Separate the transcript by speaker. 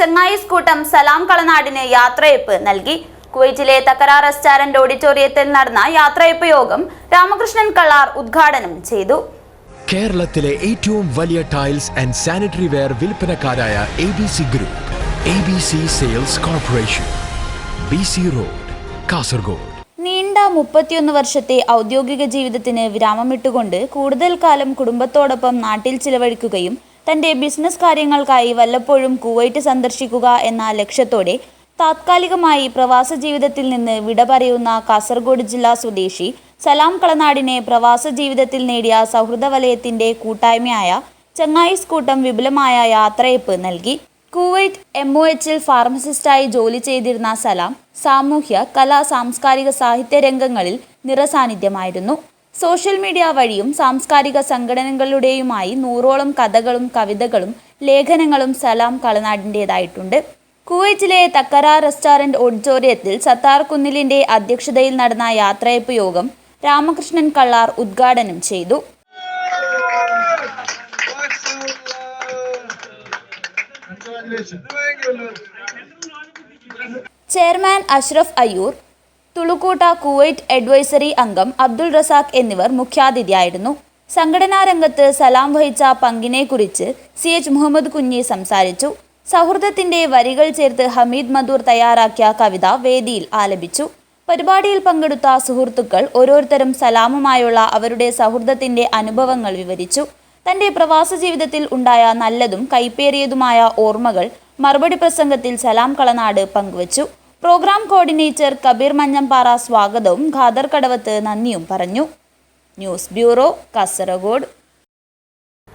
Speaker 1: ചെങ്ങായിസ് കൂട്ടം സലാം കളനാടിന് യാത്രയപ്പ് നൽകി. കുവൈറ്റിലെ തക്കര റെസ്റ്റോറന്റ് ഓഡിറ്റോറിയത്തിൽ നടന്ന യാത്രയപ്പ് യോഗം രാമകൃഷ്ണൻ കള്ളാർ ഉദ്ഘാടനം ചെയ്തു.
Speaker 2: കേരളത്തിലെ ഏറ്റവും വലിയ tiles and sanitary ware വിൽപ്പനക്കാരായ A B C group A B C sales corporation B C road Kasaragod.
Speaker 1: നീണ്ട മുപ്പത്തിയൊന്ന് വർഷത്തെ ഔദ്യോഗിക ജീവിതത്തിന് വിരാമമിട്ടുകൊണ്ട് കൂടുതൽ കാലം കുടുംബത്തോടൊപ്പം നാട്ടിൽ ചിലവഴിക്കുകയും തന്റെ ബിസിനസ് കാര്യങ്ങൾക്കായി വല്ലപ്പോഴും കുവൈറ്റ് സന്ദർശിക്കുക എന്ന ലക്ഷ്യത്തോടെ താത്കാലികമായി പ്രവാസ ജീവിതത്തിൽ നിന്ന് വിട പറയുന്ന കാസർഗോഡ് ജില്ലാ സ്വദേശി സലാം കളനാടിനെ പ്രവാസ ജീവിതത്തിൽ നേടിയ സൗഹൃദ വലയത്തിന്റെ കൂട്ടായ്മയായ ചങ്ങായിസ് കൂട്ടം വിപുലമായ യാത്രയപ്പ് നൽകി. കുവൈറ്റ് എം ഒ എച്ചിൽ ഫാർമസിസ്റ്റായി ജോലി ചെയ്തിരുന്ന സലാം സാമൂഹ്യ കലാ സാംസ്കാരിക സാഹിത്യ രംഗങ്ങളിൽ നിറസാന്നിധ്യമായിരുന്നു. സോഷ്യൽ മീഡിയ വഴിയും സാംസ്കാരിക സംഘടനകളുടെയുമായി നൂറോളം കഥകളും കവിതകളും ലേഖനങ്ങളും സലാം കളനാടിന്റെതായിട്ടുണ്ട്. കുവൈറ്റിലെ തക്കറ റെസ്റ്റോറന്റ് ഓഡിറ്റോറിയത്തിൽ സത്താർ കുന്നിലിന്റെ അധ്യക്ഷതയിൽ നടന്ന യാത്രയപ്പ് യോഗം രാമകൃഷ്ണൻ കള്ളാർ ഉദ്ഘാടനം ചെയ്തു. ചെയർമാൻ അഷ്റഫ് അയ്യൂർ തുളുക്കൂട്ട കുവൈറ്റ് അഡ്വൈസറി അംഗം അബ്ദുൾ റസാഖ് എന്നിവർ മുഖ്യാതിഥിയായിരുന്നു. സംഘടനാ രംഗത്ത് സലാം വഹിച്ച പങ്കിനെക്കുറിച്ച് സി എച്ച് മുഹമ്മദ് കുഞ്ഞി സംസാരിച്ചു. സൗഹൃദത്തിന്റെ വരികൾ ചേർത്ത് ഹമീദ് മധൂർ തയ്യാറാക്കിയ കവിത വേദിയിൽ ആലപിച്ചു. പരിപാടിയിൽ പങ്കെടുത്ത സുഹൃത്തുക്കൾ ഓരോരുത്തരും സലാമുമായുള്ള അവരുടെ സൗഹൃദത്തിന്റെ അനുഭവങ്ങൾ വിവരിച്ചു. തന്റെ പ്രവാസ ജീവിതത്തിൽ ഉണ്ടായ നല്ലതും കൈപ്പേറിയതുമായ ഓർമ്മകൾ മറുപടി പ്രസംഗത്തിൽ സലാം കളനാട് പങ്കുവച്ചു. പ്രോഗ്രാം കോർഡിനേറ്റർ കബീർ മഞ്ഞമ്പാറ സ്വാഗതവും ഖാദർ കടവത്ത് നന്ദിയും പറഞ്ഞു. News bureau Kasaragod.